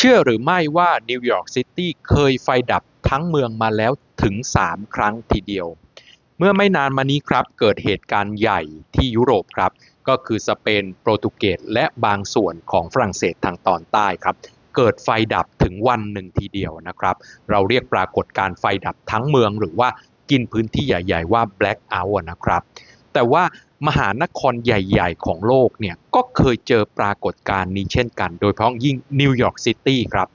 เชื่อหรือไม่ว่านิวยอร์กซิตี้เคยไฟดับทั้งเมืองมาแล้วถึง 3 ครั้งทีเดียว เมื่อไม่นานมานี้ครับ เกิดเหตุการณ์ใหญ่ที่ยุโรปครับ ก็คือสเปนโปรตุเกสและบางส่วนของฝรั่งเศสทางตอนใต้ครับ เกิดไฟดับถึงวันหนึ่งทีเดียวนะครับ เราเรียกปรากฏการไฟดับทั้งเมืองหรือว่ากินพื้นที่ใหญ่ ๆ ว่า black out นะครับ แต่ว่า มหานครใหญ่ๆ ของโลกเนี่ยก็เคยเจอปรากฏการณ์นี้เช่นกัน โดยเฉพาะยิ่งนิวยอร์กซิตี้ครับ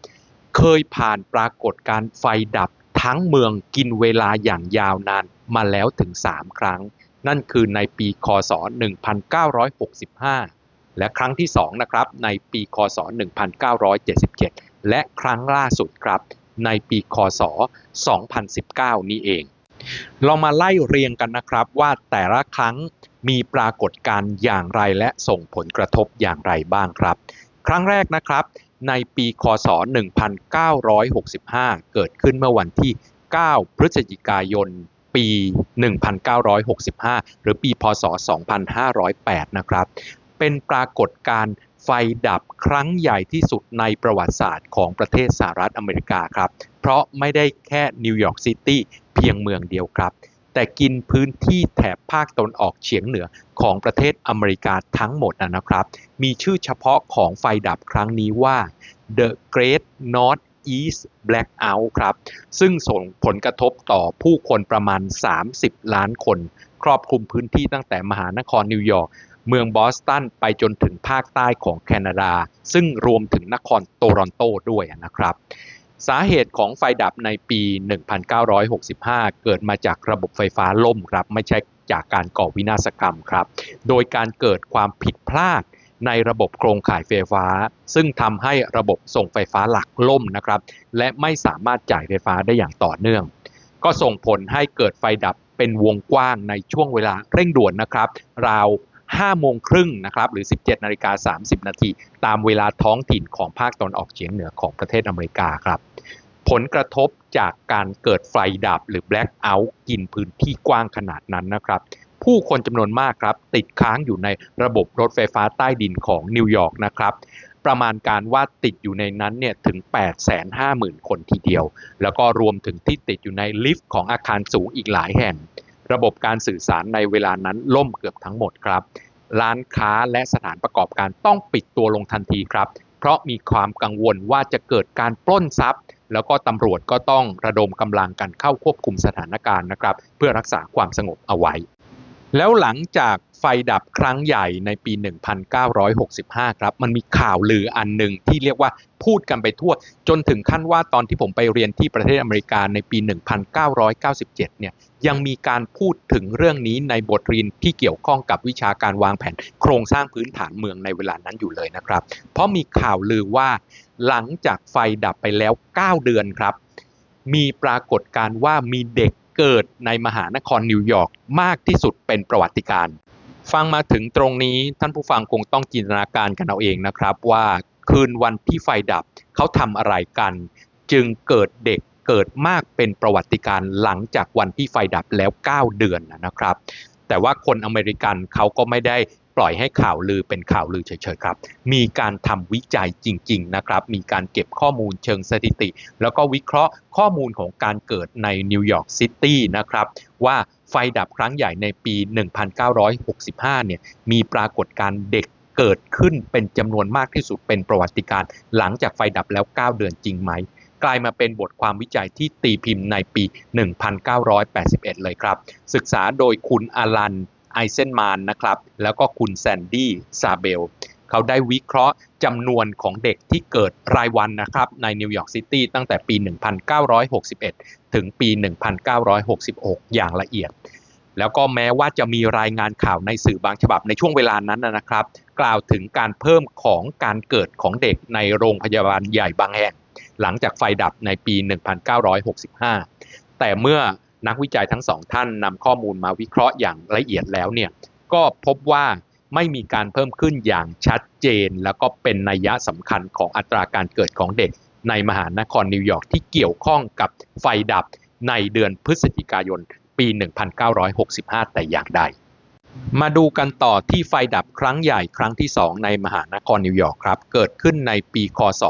เคยผ่านปรากฏการณ์ไฟดับทั้งเมืองกินเวลาอย่างยาวนานมาแล้วถึง 3 ครั้ง นั่นคือในปีคศ 1965 และครั้งที่ 2 นะครับ ในปีคศ 1977 และครั้งล่าสุดครับ ในปีคศ 2019 นี้เอง เรามาไล่เรียงกันนะครับว่าแต่ละครั้ง มีปรากฏการณ์อย่างไรและส่งผลกระทบอย่างไรบ้างครับ ครั้งแรกนะครับในปีคศ 1965 เกิดขึ้นเมื่อวันที่ 9 พฤศจิกายน ปี 1965 หรือปี พศ 2508 นะครับ เป็นปรากฏการณ์ไฟดับครั้งใหญ่ที่สุดในประวัติศาสตร์ของประเทศสหรัฐอเมริกาครับ เพราะไม่ได้แค่นิวยอร์กซิตี้เพียงเมืองเดียวครับ แต่กินพื้นที่แถบภาคตะวันออกเฉียงเหนือของประเทศอเมริกาทั้งหมดนะครับ มีชื่อเฉพาะของไฟดับครั้งนี้ว่า The Great North East Blackout ครับ ซึ่งส่งผลกระทบต่อผู้คนประมาณ 30 ล้านคน ครอบคลุมพื้นที่ตั้งแต่มหานครนิวยอร์กเมืองบอสตันไปจนถึงภาคใต้ของแคนาดา ซึ่งรวมถึงนครโตรอนโตด้วยนะครับ สาเหตุของไฟดับในปี 1965 เกิดมาจากระบบไฟฟ้าล่มครับ ไม่ใช่จากการก่อวินาศกรรมครับ โดยการเกิดความผิดพลาดในระบบโครงข่ายไฟฟ้า ซึ่งทำให้ระบบส่งไฟฟ้าหลักล่มนะครับ และไม่สามารถจ่ายไฟฟ้าได้อย่างต่อเนื่อง ก็ส่งผลให้เกิดไฟดับเป็นวงกว้างในช่วงเวลาเร่งด่วนนะครับ ราว 5โมงครึ่งนะครับหรือ 17นาฬิกา30 นาทีตามเวลาท้องถิ่นของภาคตะวันออกเฉียงเหนือของประเทศอเมริกาครับ ผลกระทบจากการเกิดไฟดับหรือ black out กินพื้นที่กว้างขนาดนั้นนะครับ ผู้คนจำนวนมากครับ ติดค้างอยู่ในระบบรถไฟฟ้าใต้ดินของนิวยอร์กนะครับประมาณการว่าติดอยู่ในนั้นเนี่ยถึง 850,000 คนทีเดียว แล้วก็รวมถึงที่ติดอยู่ในลิฟต์ของอาคารสูงอีกหลายแห่ง ระบบการสื่อสารในเวลานั้นล่มเกือบทั้งหมดครับ ร้านค้าและสถานประกอบการต้องปิดตัวลงทันทีครับ เพราะมีความกังวลว่าจะเกิดการปล้นทรัพย์ แล้วก็ตำรวจก็ต้องระดมกำลังกันเข้าควบคุมสถานการณ์นะครับ เพื่อรักษาความสงบเอาไว้ แล้วหลังจาก ไฟดับครั้งใหญ่ในปี 1965 ครับ มันมีข่าวลืออันหนึ่งที่เรียกว่าพูดกันไปทั่ว จนถึงขั้นว่าตอนที่ผมไปเรียนที่ประเทศอเมริกาในปี 1997 เนี่ยยังมีการพูดถึงเรื่องนี้ในบทเรียนที่เกี่ยวข้องกับวิชาการวางแผน โครงสร้างพื้นฐานเมืองในเวลานั้นอยู่เลยนะครับ เพราะมีข่าวลือว่าหลังจากไฟดับไปแล้ว 9 เดือนครับ มีปรากฏการณ์ว่ามีเด็กเกิดในมหานครนิวยอร์กมากที่สุดเป็นประวัติการณ์ ฟังมาถึงตรงนี้ท่านผู้ฟังคงต้องจินตนาการกันเอาเองนะครับ ว่าคืนวันที่ไฟดับเขาทำอะไรกัน จึงเกิดเด็กเกิดมากเป็นประวัติการ์หลังจากวันที่ไฟดับแล้ว 9 เดือนนะครับ แต่ว่าคนอเมริกันเขาก็ไม่ได้ ปล่อยให้ข่าวลือเป็นข่าวลือเฉยๆครับ มีการทำวิจัยจริงๆนะครับ มีการเก็บข้อมูลเชิงสถิติ แล้วก็วิเคราะห์ข้อมูลของการเกิดในนิวยอร์กซิตี้นะครับว่าไฟดับครั้งใหญ่ในปี 1965 เนี่ยมีปรากฏการณ์เด็กเกิดขึ้นเป็นจำนวนมากที่สุดเป็นประวัติการณ์หลังจากไฟดับแล้ว 9 เดือนจริงไหม กลายมาเป็นบทความวิจัยที่ตีพิมพ์ในปี 1981 เลยครับ ศึกษาโดยคุณอลัน ไอเซนมานนะครับ แล้วก็คุณแซนดี้ซาเบลเขาได้วิเคราะห์จำนวนของเด็กที่เกิดรายวันนะครับในนิวยอร์กซิตี้ตั้งแต่ปี 1961 ถึงปี 1966 อย่างละเอียด แล้วก็แม้ว่าจะมีรายงานข่าวในสื่อบางฉบับในช่วงเวลานั้นนะครับ กล่าวถึงการเพิ่มของการเกิดของเด็กในโรงพยาบาลใหญ่บางแห่งหลังจากไฟดับในปี 1965 แต่เมื่อ นักวิจัยทั้งสองท่านนำข้อมูลมาวิเคราะห์อย่างละเอียดแล้วเนี่ยก็พบว่าไม่มีการเพิ่มขึ้นอย่างชัดเจน แล้วก็เป็นนัยยะสำคัญของอัตราการเกิดของเด็ก ในมหานครนิวยอร์กที่เกี่ยวข้องกับไฟดับในเดือนพฤศจิกายนปี 1965 แต่อย่างใด มาดูกันต่อที่ไฟดับครั้งใหญ่ครั้งที่ 2 ในมหานครนิวยอร์กครับ เกิดขึ้นในปีคศ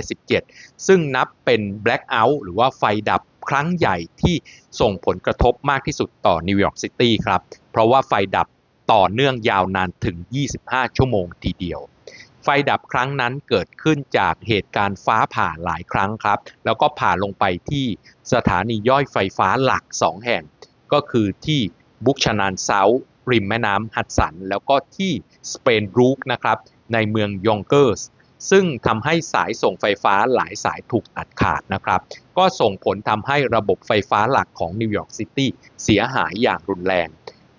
1977 ซึ่งนับเป็น blackout หรือว่าไฟดับ ครั้งใหญ่ที่ส่งผลกระทบมากที่สุดต่อนิวยอร์กซิตี้ครับ เพราะว่าไฟดับต่อเนื่องยาวนานถึง 25 ชั่วโมงทีเดียว ไฟดับครั้งนั้นเกิดขึ้นจากเหตุการณ์ฟ้าผ่าหลายครั้งครับ แล้วก็ผ่าลงไปที่สถานีย่อยไฟฟ้าหลัก 2 แห่ง ก็คือที่บุกชานานเซาริมแม่น้ำฮัดสัน แล้วก็ที่สเปนบรูคนะครับในเมืองยองเกอร์ส ซึ่งทำให้สายส่งไฟฟ้าหลายสายถูกตัดขาดนะครับ ก็ส่งผลทำให้ระบบไฟฟ้าหลักของนิวยอร์กซิตี้เสียหายอย่างรุนแรง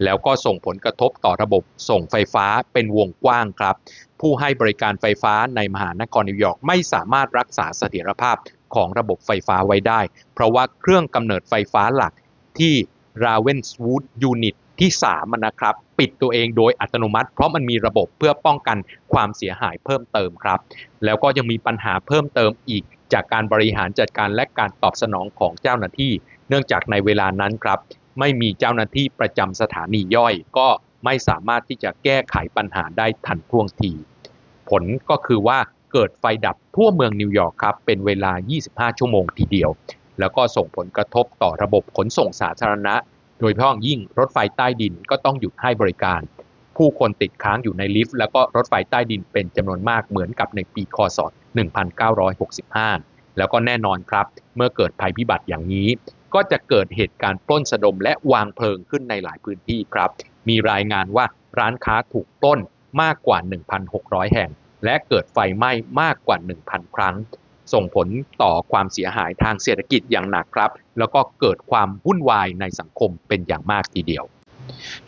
แล้วก็ส่งผลกระทบต่อระบบส่งไฟฟ้าเป็นวงกว้างครับ ผู้ให้บริการไฟฟ้าในมหานครนิวยอร์กไม่สามารถรักษาเสถียรภาพของระบบไฟฟ้าไว้ได้ เพราะว่าเครื่องกำเนิดไฟฟ้าหลักที่ Ravenswood Unit ที่3นะครับปิดตัวเองโดยอัตโนมัติ เพราะมันมีระบบเพื่อป้องกันความเสียหายเพิ่มเติมครับ แล้วก็ยังมีปัญหาเพิ่มเติมอีก จากการบริหารจัดการและการตอบสนองของเจ้าหน้าที่ เนื่องจากในเวลานั้นครับ ไม่มีเจ้าหน้าที่ประจำสถานีย่อย ก็ไม่สามารถที่จะแก้ไขปัญหาได้ทันท่วงที ผลก็คือว่าเกิดไฟดับทั่วเมืองนิวยอร์กครับเป็นเวลา 25 ชั่วโมงทีเดียว แล้วก็ส่งผลกระทบต่อระบบขนส่งสาธารณะ โดยเฉพาะยิ่งรถไฟใต้ดินก็ต้องหยุดให้บริการ ผู้คนติดค้างอยู่ในลิฟต์ แล้วก็รถไฟใต้ดินเป็นจำนวนมากเหมือนกับในปีคศ 1965 แล้วก็แน่นอนครับ เมื่อเกิดภัยพิบัติอย่างนี้ ก็จะเกิดเหตุการณ์ปล้นสะดมและวางเพลิงขึ้นในหลายพื้นที่ครับ มีรายงานว่าร้านค้าถูกปล้นมากกว่า 1,600 แห่ง และเกิดไฟไหม้มากกว่า 1,000 ครั้ง ส่งผลต่อความเสียหายทางเศรษฐกิจอย่างหนักครับ แล้วก็เกิดความวุ่นวายในสังคมเป็นอย่างมากทีเดียว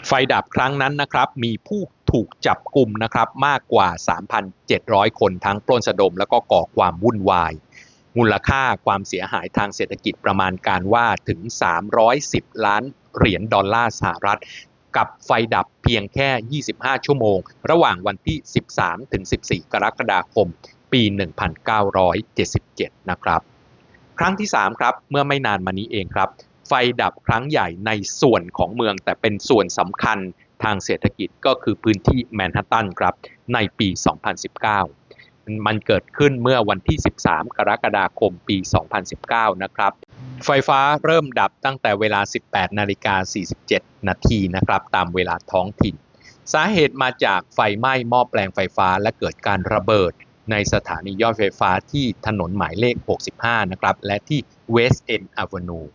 ไฟดับครั้งนั้นนะครับมีผู้ถูกจับกลุ่มนะครับมากกว่า 3,700 คนทั้งปล้นสะดม แล้วก็ก่อความวุ่นวาย มูลค่าความเสียหายทางเศรษฐกิจประมาณการว่าถึง 310 ล้านเหรียญดอลลาร์สหรัฐกับไฟดับเพียงแค่ 25 ชั่วโมง ระหว่างวันที่ 13 ถึง 14 กรกฎาคม ปี 1977 นะครับ ครั้งที่ 3 ครับ เมื่อไม่นานมานี้เองครับ ไฟดับครั้งใหญ่ในส่วนของเมืองแต่เป็นส่วนสำคัญทางเศรษฐกิจก็คือพื้นที่แมนฮัตตันครับ ในปี 2019 มันเกิดขึ้นเมื่อวันที่ 13 กรกฎาคมปี 2019 นะครับ ไฟฟ้าเริ่มดับตั้งแต่เวลา 18 นาฬิกา 47 นาทีนะครับ ตามเวลาท้องถิ่น สาเหตุมาจากไฟไหม้หม้อแปลงไฟฟ้าและเกิดการระเบิด ในสถานีย่อยไฟฟ้าที่ถนนหมายเลข 65 นะครับ และที่ West End Avenue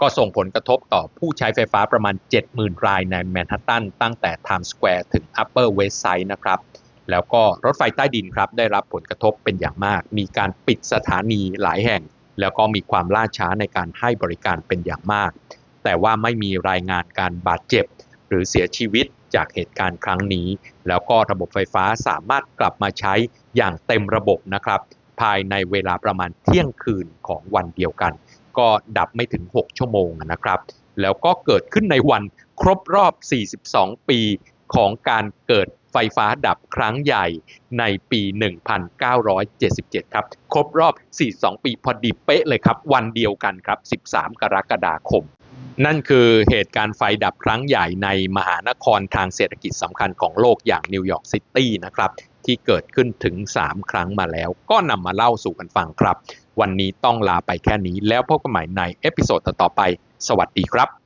ก็ส่งผลกระทบต่อผู้ใช้ไฟฟ้าประมาณ 70,000 รายในแมนฮัตตันตั้งแต่ Times Square ถึง Upper West Side นะครับ แล้วก็รถไฟใต้ดินครับได้รับผลกระทบเป็นอย่างมาก มีการปิดสถานีหลายแห่ง แล้วก็มีความล่าช้าในการให้บริการเป็นอย่างมาก แต่ว่าไม่มีรายงานการบาดเจ็บ หรือเสียชีวิต จากเหตุการณ์ครั้งนี้ แล้วก็ระบบไฟฟ้าสามารถกลับมาใช้อย่างเต็มระบบนะครับ ภายในเวลาประมาณเที่ยงคืนของวันเดียวกัน ก็ดับไม่ถึง 6 ชั่วโมงนะครับ แล้วก็เกิดขึ้นในวันครบรอบ 42 ปีของการเกิดไฟฟ้าดับครั้งใหญ่ในปี 1977 ครับ ครบรอบ 42 ปีพอดีเป๊ะเลยครับ วันเดียวกันครับ 13 กรกฎาคม นั่นคือเหตุการณ์ไฟดับครั้งใหญ่ในมหานครทางเศรษฐกิจสำคัญของโลกอย่างนิวยอร์กซิตี้นะครับที่เกิดขึ้นถึง 3 ครั้งมาแล้ว ก็นำมาเล่าสู่กันฟังครับ วันนี้ต้องลาไปแค่นี้แล้วพบกันใหม่ในเอพิโซดต่อไป สวัสดีครับ